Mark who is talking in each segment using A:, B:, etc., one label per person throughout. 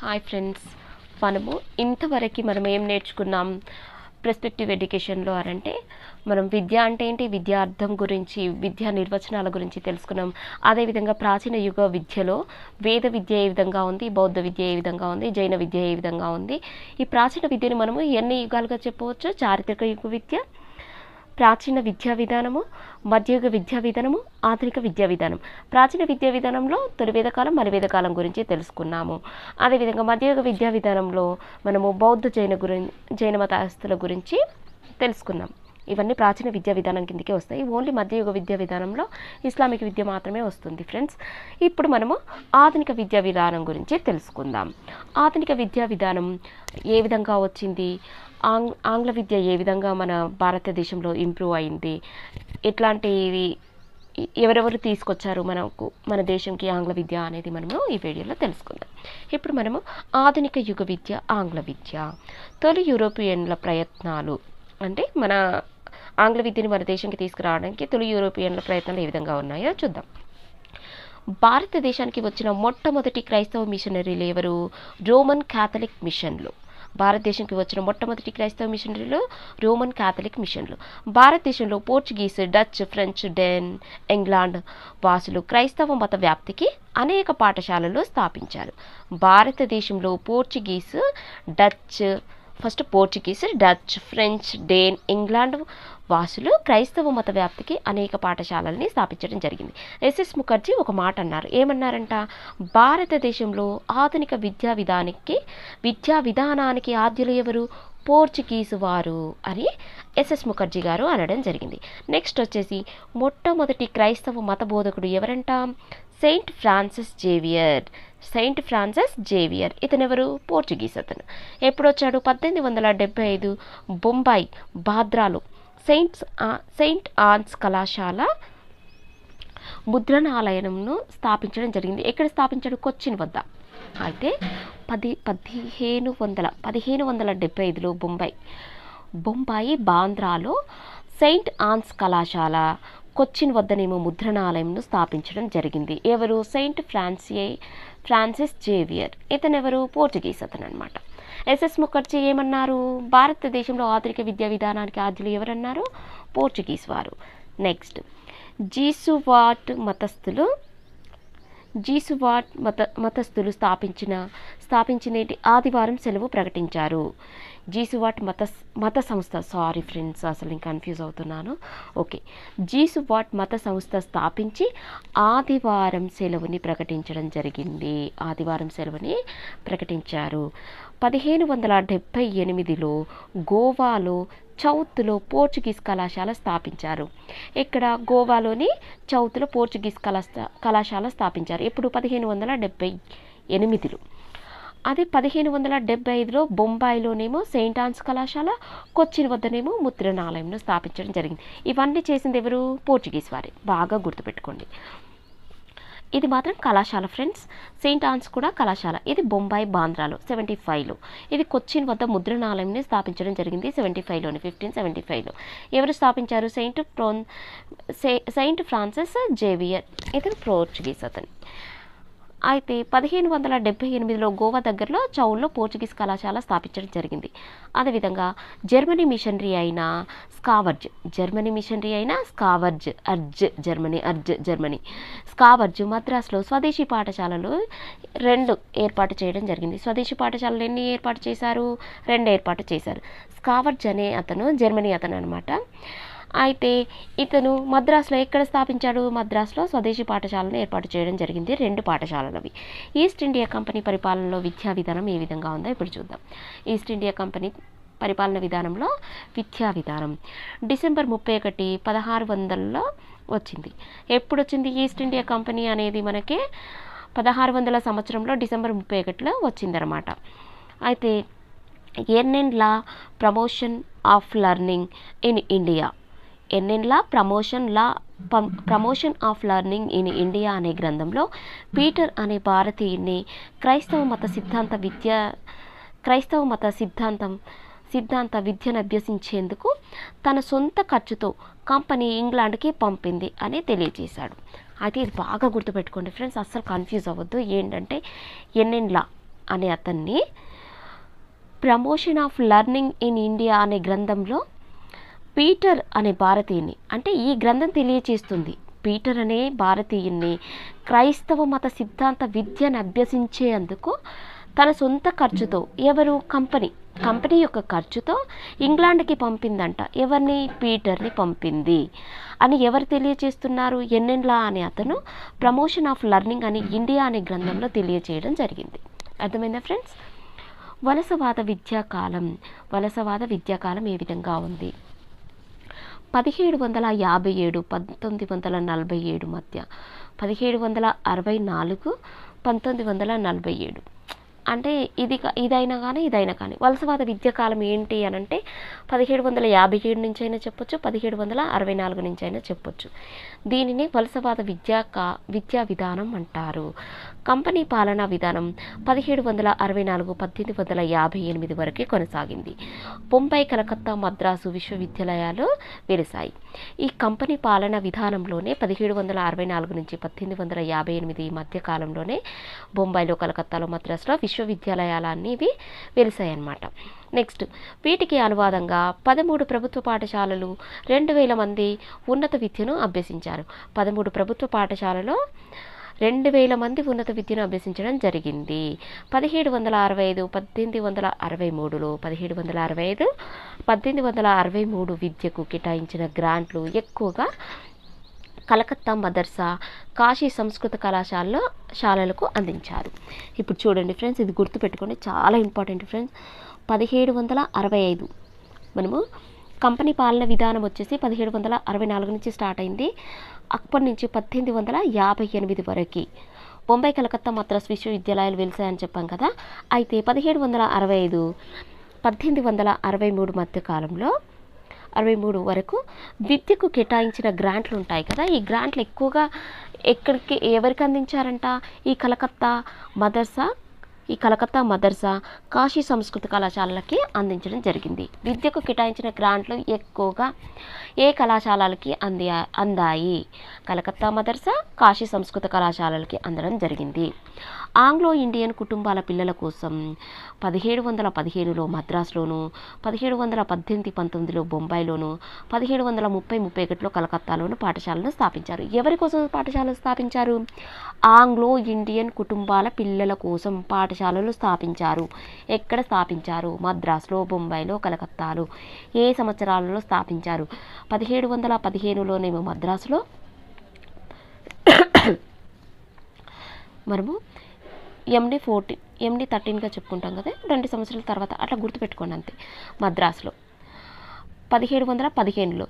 A: Hi friends మనము ఇంతవరకు మనం ఏం నేర్చుకున్నాం? ప్రెస్పెక్టివ్ ఎడ్యుకేషన్లో అంటే మనం విద్య అంటే ఏంటి? విద్యార్థం గురించి విద్యా నిర్వచనాల గురించి తెలుసుకున్నాం. అదేవిధంగా ప్రాచీన యుగ విద్యలో వేద విద్య ఏ విధంగా ఉంది? బౌద్ధ విద్య ఏ విధంగా ఉంది? జైన విద్య ఏ విధంగా ఉంది? ఈ ప్రాచీన విద్యని మనము ఎన్ని యుగాలుగా చెప్పవచ్చు? చారిత్రక యుగ విద్య ప్రాచీన విద్యా విధానము మధ్యయుగ విద్యా విధానము ఆధునిక విద్యా విధానం. ప్రాచీన విద్యా విధానంలో తొలి వేదకాలం మరి వేదకాలం గురించి తెలుసుకున్నాము. అదేవిధంగా మధ్యయుగ విద్యా విధానంలో మనము బౌద్ధ జైన గురి జైన మతస్థుల గురించి తెలుసుకున్నాం ఇవన్నీ ప్రాచీన విద్యా విధానం కిందకే వస్తాయి. ఓన్లీ మధ్యయుగ విద్యా విధానంలో ఇస్లామిక్ విద్య మాత్రమే వస్తుంది ఫ్రెండ్స్. ఇప్పుడు మనము ఆధునిక విద్యా విధానం గురించి తెలుసుకుందాం. ఆధునిక విద్యా విధానం ఏ విధంగా వచ్చింది? ఆంగ్ ఆంగ్ల విద్య ఏ విధంగా మన భారతదేశంలో ఇంప్రూవ్ అయింది? ఎట్లాంటివి ఎవరెవరు తీసుకొచ్చారు మనకు మన దేశంకి ఆంగ్ల విద్య అనేది మనము ఈ వీడియోలో తెలుసుకుందాం. ఇప్పుడు మనము ఆధునిక యుగ విద్య ఆంగ్ల విద్య. తొలి యూరోపియన్ల ప్రయత్నాలు అంటే మన ఆంగ్ల విద్యని మన దేశంకి తీసుకురావడానికి తొలి యూరోపియన్ల ప్రయత్నాలు ఏ విధంగా ఉన్నాయో చూద్దాం. భారతదేశానికి వచ్చిన మొట్టమొదటి క్రైస్తవ మిషనరీలు ఎవరు? రోమన్ క్యాథలిక్ మిషన్లు. భారతదేశంకి వచ్చిన మొట్టమొదటి క్రైస్తవ మిషనరీలు రోమన్ క్యాథలిక్ మిషన్లు. భారతదేశంలో Portuguese Dutch French Dane England వాసులు క్రైస్తవ మత వ్యాప్తికి అనేక పాఠశాలలు స్థాపించారు. భారతదేశంలో Portuguese Dutch first Portuguese Dutch French Dane England వాసులు క్రైస్తవ మత వ్యాప్తికి అనేక పాఠశాలల్ని స్థాపించడం జరిగింది. ఎస్ఎస్ ముఖర్జీ ఒక మాట అన్నారు. ఏమన్నారంట? భారతదేశంలో ఆధునిక విద్యా విధానానికి విద్యా విధానానికి ఆద్యులు ఎవరు? పోర్చుగీసు వారు అని ఎస్ఎస్ ముఖర్జీ గారు అనడం జరిగింది. నెక్స్ట్ వచ్చేసి మొట్టమొదటి క్రైస్తవ మత బోధకుడు ఎవరంట? Saint Francis Xavier. Saint Francis Xavier. ఇతను ఎవరు పోర్చుగీస్ అతను ఎప్పుడొచ్చాడు? పద్దెనిమిది వందల డెబ్బై ఐదు బొంబాయి బాద్రాలో. సెయింట్స్ సెయింట్ ఆన్స్ కళాశాల ముద్రణాలయంను స్థాపించడం జరిగింది. ఎక్కడ స్థాపించాడు? కొచ్చిన్ వద్ద. అయితే పది పదిహేను వందల పదిహేను వందల డెబ్బై ఐదులో బొంబాయి బొంబాయి బాంద్రాలో సెయింట్ ఆన్స్ కళాశాల కొచ్చిన్ వద్దనేమో ముద్రణాలయంను స్థాపించడం జరిగింది. ఎవరు? సెయింట్ ఫ్రాన్సియే ఫ్రాన్సిస్ జేవియర్. ఇతను ఎవరు పోర్చుగీస్ అతను అనమాట ఎస్ఎస్ ముఖర్జీ ఏమన్నారు? భారతదేశంలో ఆధునిక విద్యా విధానానికి ఆద్యులు ఎవరన్నారు? పోర్చుగీస్ వారు. నెక్స్ట్. జీసువాట్ మతస్థులు. జీసువాట్ మత మతస్థులు స్థాపించిన స్థాపించినేటి ఆదివారం సెలవు ప్రకటించారు. జీసువాట్ మత మత సంస్థ. సారీ ఫ్రెండ్స్ అసలు నేను కన్ఫ్యూజ్ అవుతున్నాను. ఓకే జీసువాట్ మత సంస్థ స్థాపించి ఆదివారం సెలవుని ప్రకటించడం జరిగింది. ఆదివారం సెలవుని ప్రకటించారు. పదిహేను వందల డెబ్భై ఎనిమిదిలో గోవాలో చౌత్లో పోర్చుగీస్ కళాశాల స్థాపించారు. ఇక్కడ గోవాలోని చౌత్లో పోర్చుగీస్ కళా కళాశాల స్థాపించారు. ఎప్పుడు? పదిహేను వందల డెబ్భై ఎనిమిదిలో. అదే పదిహేను వందల డెబ్బై ఐదులో బొంబాయిలోనేమో సెయింట్ ఆన్స్ కళాశాల కొచ్చిన్ వద్దనేమో ముద్రణాలయంను స్థాపించడం జరిగింది. ఇవన్నీ చేసింది ఎవరు? పోర్చుగీస్ వారే. బాగా గుర్తుపెట్టుకోండి. ఇది మాత్రం కళాశాల ఫ్రెండ్స్. సెయింట్ ఆన్స్ కూడా కళాశాల. ఇది బొంబాయి బాంద్రాలో సెవెంటీ ఫైవ్లో. ఇది కొచ్చిన్ వద్ద ముద్రణాలయంని స్థాపించడం జరిగింది సెవెంటీ ఫైవ్లోని ఫిఫ్టీన్ సెవెంటీ ఫైవ్లో. ఎవరు స్థాపించారు? సెయింట్ ప్రోన్ సెయింట్ ఫ్రాన్సిస్ జేవియర్. ఇతను పోర్చుగీస్ అతను. అయితే పదిహేను వందల డెబ్బై ఎనిమిదిలో గోవా దగ్గరలో చౌల్లో పోర్చుగీస్ కళాశాల స్థాపించడం జరిగింది. అదేవిధంగా జర్మనీ మిషనరీ అయిన స్కావర్జ్ జర్మనీ మిషనరీ అయిన స్కావర్జ్ అర్జ్ జర్మనీ అర్జ్ జర్మనీ. స్కావర్జ్ మద్రాసులో స్వదేశీ పాఠశాలలు రెండు ఏర్పాటు చేయడం జరిగింది. స్వదేశీ పాఠశాలలు ఎన్ని ఏర్పాటు చేశారు? రెండు ఏర్పాటు చేశారు. స్కావర్జ్ అనే అతను జర్మనీ అతను అనమాట అయితే ఇతను మద్రాసులో ఎక్కడ స్థాపించాడు? మద్రాసులో స్వదేశీ పాఠశాలను ఏర్పాటు చేయడం జరిగింది. రెండు పాఠశాలలు అవి ఈస్ట్ ఇండియా కంపెనీ పరిపాలనలో విద్యా విధానం ఏ విధంగా ఉందో ఇప్పుడు చూద్దాం. ఈస్ట్ ఇండియా కంపెనీ పరిపాలన విధానంలో విద్యా విధానం. డిసెంబర్ ముప్పై ఒకటి పదహారు వందలలో వచ్చింది. ఎప్పుడు వచ్చింది ఈస్ట్ ఇండియా కంపెనీ అనేది మనకి? పదహారు వందల సంవత్సరంలో డిసెంబర్ ముప్పై ఒకటిలో వచ్చిందనమాట అయితే ఎన్నెండ్ల promotion of learning in India. ఎన్నెన్లా promotion law promotion of learning in India అనే గ్రంథంలో పీటర్ అనే భారతీయుని క్రైస్తవ మత సిద్ధాంత విద్య క్రైస్తవ మత సిద్ధాంతం సిద్ధాంత విద్యను అభ్యసించేందుకు తన సొంత ఖర్చుతో కంపెనీ ఇంగ్లాండ్కి పంపింది అని తెలియజేశాడు. అయితే ఇది బాగా గుర్తుపెట్టుకోండి ఫ్రెండ్స్ అస్సలు కన్ఫ్యూజ్ అవ్వద్దు. ఏంటంటే ఎన్నెన్లా అనే అతన్ని promotion of learning in India అనే గ్రంథంలో పీటర్ అనే భారతీయుని అంటే ఈ గ్రంథం తెలియచేస్తుంది. పీటర్ అనే భారతీయుని క్రైస్తవ మత సిద్ధాంత విద్యను అభ్యసించేందుకు తన సొంత ఖర్చుతో ఎవరు? కంపెనీ. కంపెనీ యొక్క ఖర్చుతో ఇంగ్లాండ్కి పంపిందంట. ఎవరిని? పీటర్ని పంపింది. అని ఎవరు తెలియచేస్తున్నారు? ఎన్నెన్లా అనే అతను ప్రమోషన్ ఆఫ్ లర్నింగ్ అని ఇండియా అనే గ్రంథంలో తెలియచేయడం జరిగింది. అర్థమైందా ఫ్రెండ్స్? వలసవాద విద్యాకాలం. వలసవాద విద్యాకాలం ఏ విధంగా ఉంది? పదిహేడు వందల యాభై ఏడు పంతొమ్మిది వందల నలభై ఏడు మధ్య. పదిహేడు వందల అరవై నాలుగు పంతొమ్మిది వందల నలభై ఏడు. అంటే ఇది కా- ఇదైనా కానీ ఇదైనా కానీ. వలసవాద విద్యాకాలం ఏంటి అని అంటే పదిహేడు వందల యాభై ఏడు నుంచి అయినా చెప్పొచ్చు పదిహేడు వందల అరవై నాలుగు నుంచి అయినా చెప్పొచ్చు. దీనిని వలసవాద విద్యా కా విద్యా విధానం అంటారు. కంపెనీ పాలనా విధానం పదిహేడు వందల అరవై నాలుగు పద్దెనిమిది వందల యాభై ఎనిమిది వరకే కొనసాగింది. బొంబాయి కలకత్తా మద్రాసు విశ్వవిద్యాలయాలు వెలిశాయి ఈ కంపెనీ పాలనా విధానంలోనే పదిహేడు వందల అరవై నాలుగు నుంచి పద్దెనిమిది వందల యాభై ఎనిమిది మధ్య కాలంలోనే బొంబాయిలో కలకత్తాలో మద్రాసులో విశ్వవిద్యాలయాలు అనేవి వెలిశాయన్నమాట నెక్స్ట్ వీటికి అనువాదంగా పదమూడు ప్రభుత్వ పాఠశాలలు రెండు వేల మంది ఉన్నత విద్యను అభ్యసించారు. పదమూడు ప్రభుత్వ పాఠశాలలో రెండు వేల మంది ఉన్నత విద్యను అభ్యసించడం జరిగింది. పదిహేడు వందల అరవై ఐదు పద్దెనిమిది వందల అరవై మూడులో పదిహేడు వందల అరవై ఐదు పద్దెనిమిది వందల అరవై మూడు విద్యకు కేటాయించిన గ్రాంట్లు ఎక్కువగా కలకత్తా మదర్సా కాశీ సంస్కృత కళాశాలలో శాలలకు అందించారు. ఇప్పుడు చూడండి ఫ్రెండ్స్ ఇది గుర్తుపెట్టుకోండి చాలా ఇంపార్టెంట్ ఫ్రెండ్స్. పదిహేడు వందల అరవై ఐదు మనము కంపెనీ పాలన విధానం వచ్చేసి పదిహేడు వందల అరవై నాలుగు నుంచి స్టార్ట్ అయింది. అప్పటి నుంచి పద్దెనిమిది వందల యాభై ఎనిమిది వరకు. బొంబాయి కలకత్తా మద్రాస్ విశ్వవిద్యాలయాలు వెలిసాయని చెప్పాం కదా. అయితే పదిహేడు వందల అరవై ఐదు పద్దెనిమిది వందల అరవై మూడు మధ్య కాలంలో అరవై మూడు వరకు విద్యకు కేటాయించిన గ్రాంట్లు ఉంటాయి కదా. ఈ గ్రాంట్లు ఎక్కువగా ఎక్కడికి ఎవరికి అందించారంట? ఈ కలకత్తా మదర్సా ఈ కలకత్తా మదర్సా కాశీ సంస్కృత కళాశాలలకి అందించడం జరిగింది. విద్యకు కేటాయించిన గ్రాంట్లు ఎక్కువగా ఏ కళాశాలలకి అంది అందాయి? కలకత్తా మదర్సా కాశీ సంస్కృత కళాశాలలకి అందడం జరిగింది. ఆంగ్లో ఇండియన్ కుటుంబాల పిల్లల కోసం పదిహేడు వందల పదిహేనులో మద్రాసులోను పదిహేడు వందల పద్దెనిమిది పంతొమ్మిదిలో బొంబాయిలోను పదిహేడు వందల ముప్పై ముప్పై ఒకటిలో కలకత్తాలోను పాఠశాలను స్థాపించారు. ఎవరి కోసం పాఠశాలలు స్థాపించారు? ఆంగ్లో ఇండియన్ కుటుంబాల పిల్లల కోసం పాఠశాలలు స్థాపించారు. ఎక్కడ స్థాపించారు? మద్రాసులో బొంబాయిలో కలకత్తాలో ఏ సంవత్సరాలలో స్థాపించారు? పదిహేడు వందల పదిహేనులోనేమో మద్రాసులో మనము ఎండి ఫోర్టీన్ ఎండి థర్టీన్గా చెప్పుకుంటాం కదా రెండు సంవత్సరాల తర్వాత అట్లా గుర్తుపెట్టుకోండి అంతే. మద్రాసులో పదిహేడు వందల పదిహేనులో.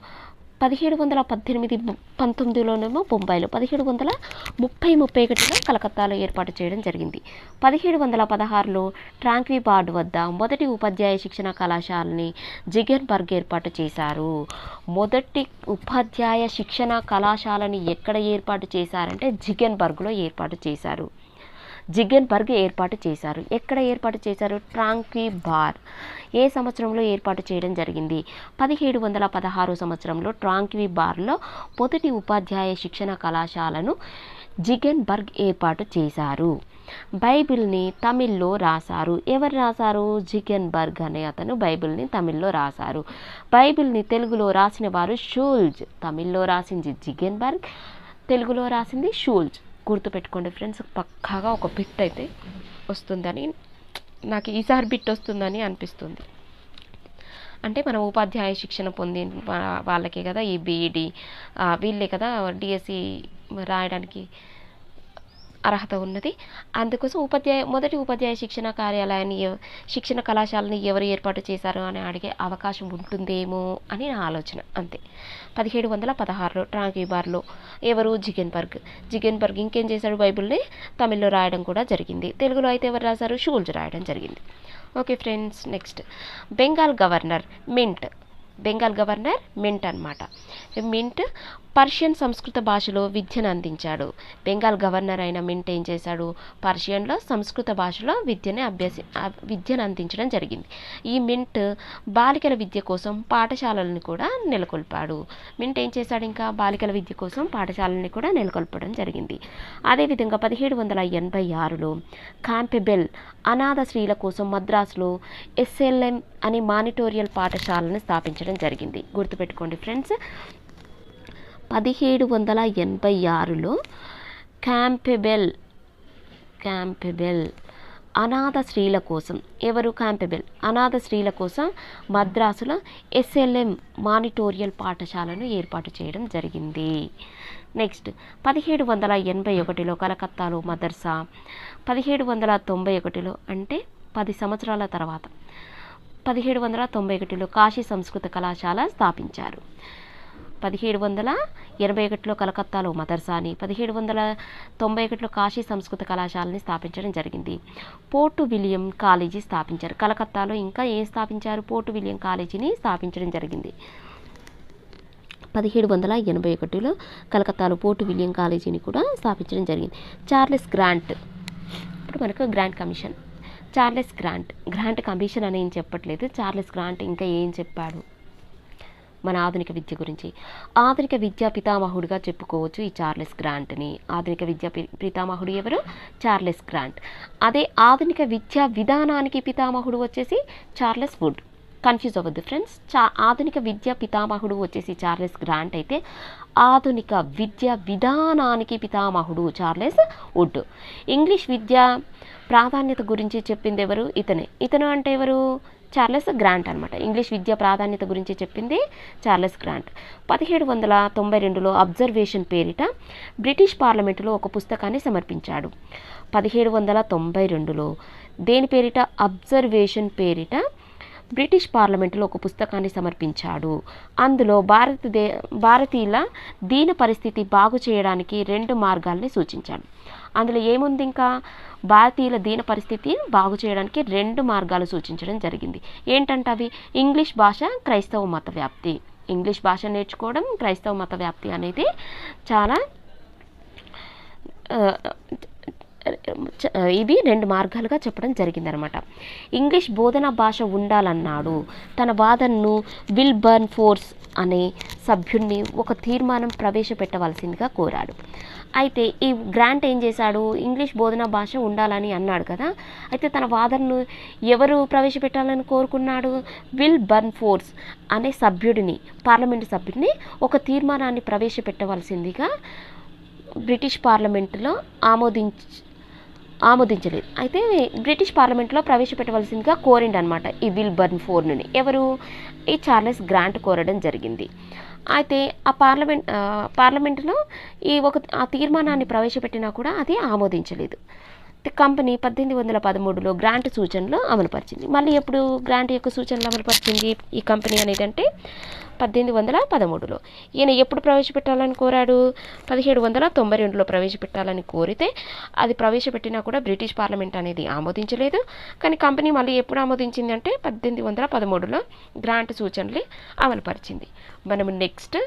A: పదిహేడు వందల పద్దెనిమిది పంతొమ్మిదిలోనేమో బొంబాయిలో పదిహేడు వందల ముప్పై ముప్పై ఒకటిలో కలకత్తాలో ఏర్పాటు చేయడం జరిగింది. పదిహేడు వందల పదహారులో ట్రాంక్వీ బార్డ్ వద్ద మొదటి ఉపాధ్యాయ శిక్షణ కళాశాలని జిగెన్బర్గ్ ఏర్పాటు చేశారు. మొదటి ఉపాధ్యాయ శిక్షణ కళాశాలని ఎక్కడ ఏర్పాటు చేశారంటే జిగెన్బర్గ్లో ఏర్పాటు చేశారు. జిగన్బర్గ్ ఏర్పాటు చేశారు. ఎక్కడ ఏర్పాటు చేశారు? ట్రాంక్వీ బార్. ఏ సంవత్సరంలో ఏర్పాటు చేయడం జరిగింది? పదిహేడు వందల పదహారు సంవత్సరంలో ట్రాంక్వీ బార్లో మొదటి ఉపాధ్యాయ శిక్షణ కళాశాలను జిగన్బర్గ్ ఏర్పాటు చేశారు. బైబిల్ని తమిళ్ళో రాశారు. ఎవరు రాశారు? జిగన్బర్గ్ అనే అతను బైబిల్ని తమిళ్ళో రాశారు. బైబిల్ని తెలుగులో రాసిన వారు షూల్జ్. తమిళ్ళో రాసింది జిగన్బర్గ్ తెలుగులో రాసింది షూల్జ్. గుర్తుపెట్టుకోండి ఫ్రెండ్స్ పక్కాగా ఒక బిట్ అయితే వస్తుందని నాకు ఈసారి బిట్ వస్తుందని అనిపిస్తుంది. అంటే మనం ఉపాధ్యాయ శిక్షణ పొందిన వాళ్ళకే కదా ఈ బీఈడి వీళ్ళే కదా డిఎస్సి రాయడానికి అర్హత ఉన్నది. అందుకోసం ఉపాధ్యాయ మొదటి ఉపాధ్యాయ శిక్షణ కార్యాలయాన్ని శిక్షణ కళాశాలని ఎవరు ఏర్పాటు చేశారు అని అడిగే అవకాశం ఉంటుందేమో అని నా ఆలోచన. అంతే. పదిహేడు వందల పదహారులో ట్రాంకీబార్లో ఎవరు? జిగెన్బర్గ్. జిగెన్బర్గ్ ఇంకేం చేశాడు? బైబిల్ని తమిళ్ళో రాయడం కూడా జరిగింది. తెలుగులో అయితే ఎవరు రాశారు? షూల్జ్ రాయడం జరిగింది. Okay friends next. Bengal governor Minto. Bengal governor Minto అన్నమాట. మింట్ పర్షియన్ సంస్కృత భాషలో విద్యను అందించాడు. బెంగాల్ గవర్నర్ అయిన మింట్ ఏం చేశాడు? పర్షియన్లో సంస్కృత భాషలో విద్యని అభ్యసి విద్యను అందించడం జరిగింది. ఈ మింట్ బాలికల విద్య కోసం పాఠశాలలను కూడా నెలకొల్పాడు. మింట్ ఏం చేశాడు ఇంకా? బాలికల విద్య కోసం పాఠశాలని కూడా నెలకొల్పడం జరిగింది. అదేవిధంగా పదిహేడు వందల ఎనభై ఆరులో కాంపెబెల్ అనాథ స్త్రీల కోసం మద్రాసులో ఎస్ఎల్ఎం అనే మానిటోరియల్ పాఠశాలను స్థాపించడం జరిగింది. గుర్తుపెట్టుకోండి ఫ్రెండ్స్ పదిహేడు వందల ఎనభై ఆరులో క్యాంపెబెల్ క్యాంపెబెల్ అనాథ స్త్రీల కోసం ఎవరు క్యాంపెబెల్? అనాథ స్త్రీల కోసం మద్రాసులో ఎస్ఎల్ఎం మానిటోరియల్ పాఠశాలను ఏర్పాటు చేయడం జరిగింది. నెక్స్ట్ పదిహేడు వందల ఎనభై ఒకటిలో కలకత్తాలో మదర్సా పదిహేడు వందల తొంభై ఒకటిలో అంటే పది సంవత్సరాల తర్వాత పదిహేడు వందల తొంభై ఒకటిలో కాశీ సంస్కృత కళాశాల స్థాపించారు. పదిహేడు వందల ఎనభై ఒకటిలో కలకత్తాలో మదర్సాని పదిహేడు వందల తొంభై ఒకటిలో కాశీ సంస్కృత కళాశాలని స్థాపించడం జరిగింది. పోర్టు విలియం కాలేజీ స్థాపించారు. కలకత్తాలో ఇంకా ఏం స్థాపించారు? పోర్టు విలియం కాలేజీని స్థాపించడం జరిగింది. పదిహేడు వందల ఎనభై ఒకటిలో కలకత్తాలో పోర్టు విలియం కాలేజీని కూడా స్థాపించడం జరిగింది. Charles Grant. ఇప్పుడు మనకు Grant commission. Charles Grant. Grant commission అని ఏం చెప్పట్లేదు. చార్లెస్ గ్రాంట్ ఇంకా ఏం చెప్పాడు? మన ఆధునిక విద్య గురించి. ఆధునిక విద్యా పితామహుడిగా చెప్పుకోవచ్చు ఈ చార్లెస్ గ్రాంట్ని. ఆధునిక విద్యా పి- పితామహుడు ఎవరు? Charles Grant. అదే ఆధునిక విద్యా విధానానికి పితామహుడు వచ్చేసి చార్లెస్ వుడ్. కన్ఫ్యూజ్ అవ్వద్దు ఫ్రెండ్స్. చా ఆధునిక విద్యా పితామహుడు వచ్చేసి చార్లెస్ గ్రాంట్ అయితే ఆధునిక విద్యా విధానానికి పితామహుడు చార్లెస్ వుడ్. ఇంగ్లీష్ విద్య ప్రాధాన్యత గురించి చెప్పింది ఎవరు? ఇతనే. ఇతను అంటే ఎవరు? చార్లెస్ గ్రాంట్ అనమాట ఇంగ్లీష్ విద్య ప్రాధాన్యత గురించి చెప్పింది చార్లెస్ గ్రాంట్. పదిహేడు వందల తొంభై రెండులో అబ్జర్వేషన్ పేరిట బ్రిటిష్ పార్లమెంటులో ఒక పుస్తకాన్ని సమర్పించాడు. పదిహేడు వందల తొంభై రెండులో దేని పేరిట? అబ్జర్వేషన్ పేరిట బ్రిటిష్ పార్లమెంటులో ఒక పుస్తకాన్ని సమర్పించాడు. అందులో భారతదే భారతీయుల దీన పరిస్థితి బాగు చేయడానికి రెండు మార్గాల్ని సూచించాడు. అందులో ఏముంది ఇంకా? భారతీయుల దీన పరిస్థితి బాగు చేయడానికి రెండు మార్గాలు సూచించడం జరిగింది. ఏంటంటే అవి ఇంగ్లీష్ భాష క్రైస్తవ మత వ్యాప్తి. ఇంగ్లీష్ భాష నేర్చుకోవడం క్రైస్తవ మత వ్యాప్తి అనేది చాలా ఇవి రెండు మార్గాలుగా చెప్పడం జరిగిందనమాట. ఇంగ్లీష్ బోధన భాష ఉండాలన్నాడు. తన వాదనను విల్ బర్న్ ఫోర్స్ అనే సభ్యుడిని ఒక తీర్మానం ప్రవేశపెట్టవలసిందిగా కోరాడు. అయితే ఈ గ్రాంట్ ఏం చేశాడు? ఇంగ్లీష్ బోధన భాష ఉండాలని అన్నాడు కదా? అయితే తన వాదనను ఎవరు ప్రవేశపెట్టాలని కోరుకున్నాడు? విల్ బర్న్ ఫోర్స్ అనే సభ్యుడిని పార్లమెంటు సభ్యుడిని ఒక తీర్మానాన్ని ప్రవేశపెట్టవలసిందిగా బ్రిటిష్ పార్లమెంటులో ఆమోదించ ఆమోదించలేదు. అయితే బ్రిటిష్ పార్లమెంట్లో ప్రవేశపెట్టవలసిందిగా కోరిండనమాట ఈ విల్ బర్న్ ఫోర్నుని. ఎవరు? ఈ చార్లెస్ గ్రాంట్ కోరడం జరిగింది. అయితే ఆ పార్లమెంట్ పార్లమెంట్లో పార్లమెంటులో ఈ ఒక ఆ తీర్మానాన్ని ప్రవేశపెట్టినా కూడా అది ఆమోదించలేదు. కంపెనీ పద్దెనిమిది వందల పదమూడులో గ్రాంట్ సూచనలు అమలుపరిచింది. మళ్ళీ ఎప్పుడు గ్రాంట్ యొక్క సూచనలు అమలుపరిచింది ఈ కంపెనీ అనేది అంటే పద్దెనిమిది వందల పదమూడులో. ఈయన ఎప్పుడు ప్రవేశపెట్టాలని కోరాడు? పదిహేడు వందల తొంభై రెండులో ప్రవేశపెట్టాలని కోరితే అది ప్రవేశపెట్టినా కూడా బ్రిటిష్ పార్లమెంట్ అనేది ఆమోదించలేదు. కానీ కంపెనీ మళ్ళీ ఎప్పుడు ఆమోదించింది అంటే పద్దెనిమిది వందల పదమూడులో గ్రాంట్ సూచనలు అమలుపరిచింది. మనం నెక్స్ట్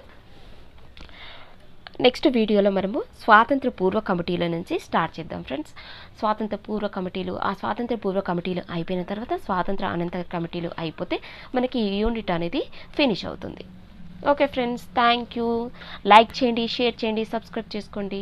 A: నెక్స్ట్ వీడియోలో మనము స్వాతంత్ర పూర్వ కమిటీల నుంచి స్టార్ట్ చేద్దాం ఫ్రెండ్స్. స్వాతంత్ర పూర్వ కమిటీలు ఆ స్వాతంత్ర పూర్వ కమిటీలు అయిపోయిన తర్వాత స్వాతంత్ర అనంతర కమిటీలు అయిపోతే మనకి ఈ యూనిట్ అనేది ఫినిష్ అవుతుంది. Okay friends thank you. Like చేయండి షేర్ చేయండి సబ్స్క్రైబ్ చేసుకోండి.